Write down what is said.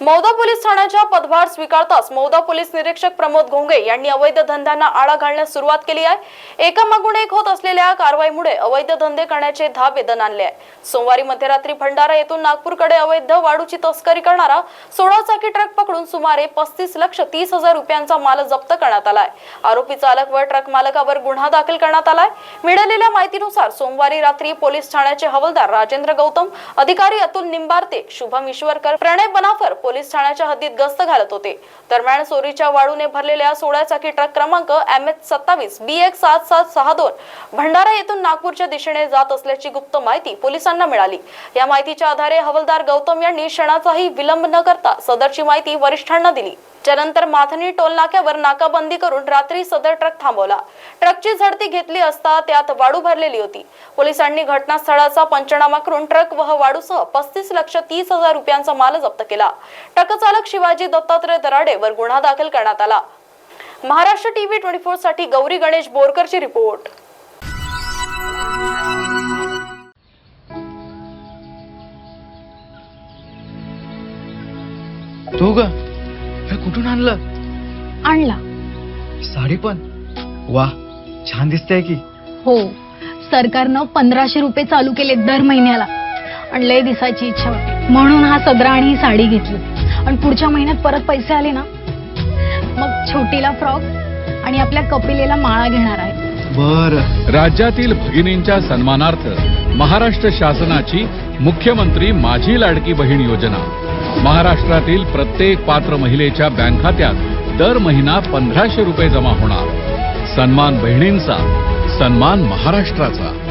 Mauda police ठाण्याच्या पदभार स्वीकारताच Mauda police निरीक्षक प्रमोद घोंगे यांनी अवैध धंद्यांना आळा घालण्यास सुरुवात केली आहे. एकामागून एक होत असलेल्या कारवाईमुळे अवैध धंदे करण्याचे धाबे वेदन आणले आहे. सोमवारी मध्यरात्री भंडारा येथून नागपूरकडे अवैध वाढूची तस्करी करणारा सोळा चाकी ट्रक पकडून सुमारे पस्तीस लक्ष तीस हजार रुपयांचा माल जप्त करण्यात आलाय आरोपी चालक व ट्रक मालकावर गुन्हा दाखल करण्यात आलाय मिळालेल्या माहितीनुसार सोमवारी रात्री पोलीस ठाण्याचे हवालदार राजेंद्र गौतम अधिकारी अतुल निंबारते शुभम ईश्वरकर प्रणय बनाफर पोलीस ठाण्याच्या हद्दीत गस्त घालत होते. दरम्यान चोरीच्या वाळूने भरलेल्या सोळा चाकी ट्रक क्रमांक एम एच सत्तावीस बी एक सात सात सहा दोन भंडारा येथून नागपूरच्या दिशेने जात असल्याची गुप्त माहिती पोलिसांना मिळाली. या माहितीच्या आधारे हवलदार गौतम यांनी क्षणाचाही विलंब न करता सदरची माहिती वरिष्ठांना दिली. त्यानंतर माथनी टोल नाक्यावर नाकाबंदी करून रात्री सदर ट्रक थांबवला. ट्रकची झडती घेतली असता त्यात वाडू भरलेली होती. पोलिसांनी घटनास्थळाचा पंचनामा करून ट्रक व वाडूसह पस्तीस लक्ष तीस हजार रुपयांचा माल जप्त केला. ट्रक चालक शिवाजी दत्तात्रय दराडे वर गुन्हा दाखल करण्यात आला. महाराष्ट्र टीव्ही ट्वेंटी फोरसाठी गौरी गणेश बोरकरची रिपोर्ट. तू ग हे कुठून आणलं? आणला. साडी पण? वा छान दिसतेय की. हो सरकारनं पंधराशे रुपये चालू केले दर महिन्याला. आणि लय दिसायची इच्छा होती. म्हणून हा सदरा आणि ही साडी घेतली. आणि पुढच्या महिन्यात परत पैसे आले ना? मग छोटीला फ्रॉक आणि आपल्या कपिलेला माळा घेणार आहे. बर. राज्यातील भगिनींच्या सन्मानार्थ महाराष्ट्र शासनाची मुख्यमंत्री माझी लाडकी बहीण योजना. महाराष्ट्रातील प्रत्येक पात्र महिलेच्या बँक खात्यात दर महिना पंधराशे रुपये जमा होणार. सन्मान बहिणींचा सन्मान महाराष्ट्राचा.